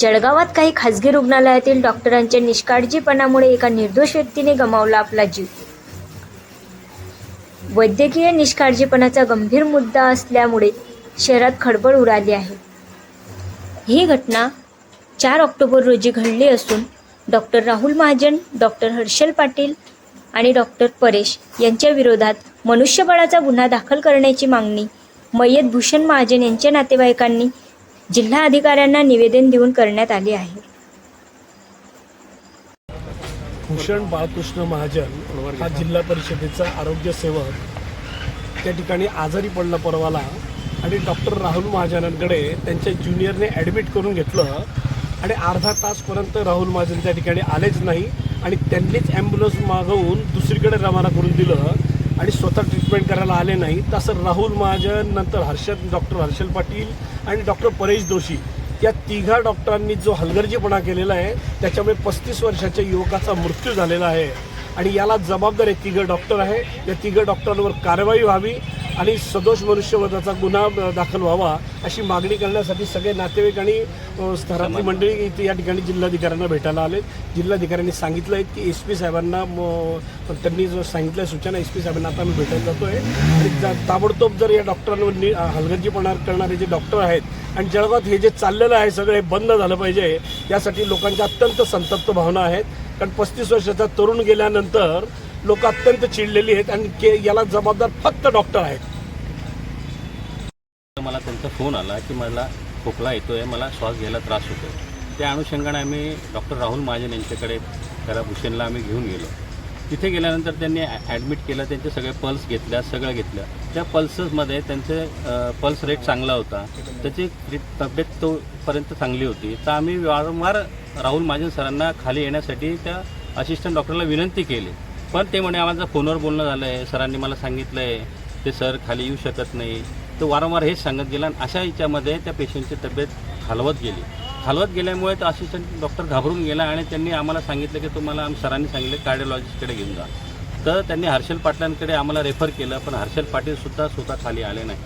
जळगावात काही खासगी रुग्णालयातील डॉक्टरांच्या निष्काळजीपणामुळे एका निर्दोष व्यक्तीने गमावला आपला जीव. वैद्यकीय निष्काळजीपणाचा गंभीर मुद्दा असल्यामुळे शहरात खळबळ उडाली आहे. ही घटना चार ऑक्टोबर रोजी घडली असून डॉक्टर राहुल महाजन डॉक्टर हर्षल पाटील आणि डॉक्टर परेश यांच्या विरोधात मनुष्यबळाचा गुन्हा दाखल करण्याची मागणी मय्यत भूषण महाजन यांच्या नातेवाईकांनी जिल्हा अधिकाऱ्यांना निवेदन देऊन करण्यात आले आहे. भूषण बाळकृष्ण महाजन हा जिल्हा परिषदेचा आरोग्य सेवक. त्या ठिकाणी आजारी पडला परवाला आणि डॉक्टर राहुल महाजनांकडे त्यांच्या ज्युनियरने ॲडमिट करून घेतलं आणि अर्धा तासपर्यंत राहुल महाजन त्या ठिकाणी आलेच नाही आणि त्यांनीच ॲम्ब्युलन्स मागवून दुसरीकडे रवाना करून दिलं. आणि स्वतः ट्रीटमेंट करायला आले नाही तसं राहुल महाजन नंतर हर्षद डॉक्टर हर्षल पाटील आणि डॉक्टर परेश जोशी या तिघा डॉक्टरांनी जो हलगर्जीपणा केलेला आहे त्याच्यामुळे पस्तीस वर्षाच्या युवकाचा मृत्यू झालेला आहे. आणि याला जबाबदार हे तिघं डॉक्टर आहे. या तिघं डॉक्टरांवर कारवाई व्हावी आणि सदोष मनुष्यवधाचा गुन्हा दाखल व्हावा अशी मागणी करण्यासाठी सगळे नातेवाईक आणि स्तरातली मंडळी इथे या ठिकाणी जिल्हाधिकाऱ्यांना भेटायला आले जिल्हाधिकाऱ्यांनी सांगितलं आहे की एस पी साहेबांना त्यांनी जो सांगितलं सूचना एस पी साहेबांना आता आम्ही भेटायला जातो आहे आणि ताबडतोब जर या डॉक्टरांवर नि हलगर्जीपणा करणारे जे डॉक्टर आहेत आणि जळगावात हे जे चाललेलं आहे सगळं हे बंद झालं पाहिजे यासाठी लोकांच्या अत्यंत संतप्त भावना आहेत. कारण पस्तीस वर्षाचा तरुण गेल्यानंतर लोक अत्यंत चिडलेली आहेत आणि के याला जबाबदार फक्त डॉक्टर आहेत. मला त्यांचा फोन आला की मला खोकला येतो आहे मला श्वास घ्यायला त्रास होतो आहे त्या अनुषंगाने आम्ही डॉक्टर राहुल महाजन यांच्याकडे त्याला भूषणला आम्ही घेऊन गेलो. तिथे गेल्यानंतर त्यांनी ॲडमिट केलं त्यांचे सगळे पल्स घेतल्या सगळं घेतलं. त्या पल्सेसमध्ये त्यांचे पल्स रेट चांगला होता. त्याची तब्येत तोपर्यंत चांगली होती. तर आम्ही वारंवार राहुल महाजन सरांना खाली येण्यासाठी त्या असिस्टंट डॉक्टरला विनंती केली. पण ते म्हणे आम्हाला फोनवर बोलणं झालं आहे सरांनी मला सांगितलं आहे ते सर खाली येऊ शकत नाही. तो वारंवार हेच सांगत गेला आणि अशा याच्यामध्ये त्या पेशंटची तब्येत खालवत गेली. खालवत गेल्यामुळे तो असिस्टंट डॉक्टर घाबरून गेला आणि त्यांनी आम्हाला सांगितलं की तुम्हाला आम सरांनी सांगितलं कार्डिओलॉजिस्टकडे घेऊन जा. तर त्यांनी हर्षल पाटलांकडे आम्हाला रेफर केलं पण हर्षल पाटीलसुद्धा स्वतः खाली आले नाही.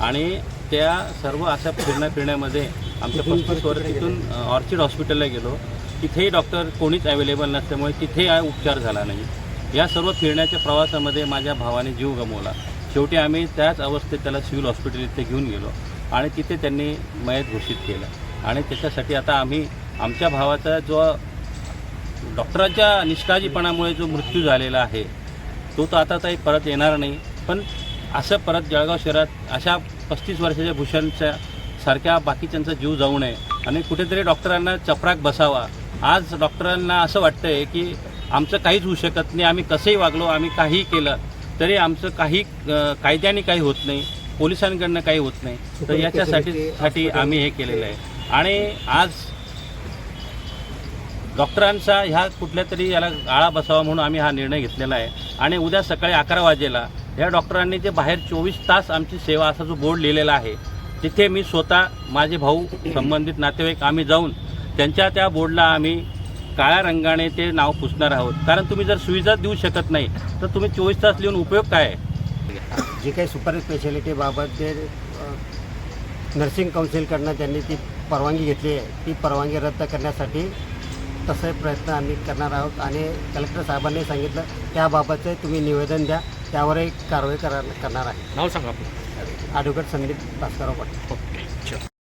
आणि त्या सर्व अशा फिरण्या फिरण्यामध्ये आमच्या पस्तीस वर तिथून ऑर्चिड हॉस्पिटलला गेलो. तिथेही डॉक्टर कोणीच अवेलेबल नसल्यामुळे तिथेही हा उपचार झाला नाही. या सर्व फिरण्याच्या प्रवासामध्ये माझ्या भावाने जीव गमावला. शेवटी आम्ही त्याच अवस्थेत त्याला सिव्हिल हॉस्पिटल इथे घेऊन गेलो आणि तिथे त्यांनी मयत घोषित केलं. आणि त्याच्यासाठी आता आम्ही आमच्या भावाचा जो डॉक्टरांच्या निष्काळजीपणामुळे जो मृत्यू झालेला आहे तो तर आता काही परत येणार नाही. पण असं परत जळगाव शहरात अशा पस्तीस वर्षाच्या भूषणच्या सारख्या बाकीच्यांचा जीव जाऊ नये आणि कुठेतरी डॉक्टरांना चपराक बसावा. आज डॉक्टरांना असं वाटतं आहे की आमचं काहीच होऊ शकत नाही. आम्ही कसंही वागलो आम्ही काहीही केलं तरी आमचं काही कायद्याने काही होत नाही पोलिसांकडनं काही होत नाही. तर याच्यासाठी साठी आम्ही हे केलेलं आहे. आणि आज डॉक्टरांचा ह्या कुठल्या तरी याला आळा बसावा म्हणून आम्ही हा निर्णय घेतलेला आहे. आणि उद्या सकाळी अकरा वाजेला या डॉक्टरांनी जे बाहेर चोवीस तास आमची सेवा असा जो बोर्ड लिहिलेला आहे तिथे मी स्वतः माझे भाऊ संबंधित नातेवाईक आम्ही जाऊन त्यांच्या त्या बोर्डला आम्ही काळ्या रंगाने ते नाव पुसणार आहोत. कारण तुम्ही जर सुविधा देऊ शकत नाही तर तुम्ही चोवीस तास लिहून उपयोग काय आहे? जी काही सुपर स्पेशालिटीबाबत जे नर्सिंग काउन्सिलकडनं त्यांनी ती परवानगी घेतली आहे. ती परवानगी रद्द करण्यासाठी तसे प्रयत्न आम्ही करणार आहोत. आणि कलेक्टर साहेबांनी सांगितलं त्याबाबतचे तुम्ही निवेदन द्या. त्यावरही कारवाई करा करणार आहे. नाव सांगा ॲडव्होकेट संदीप भास्करराव पाटील. ओके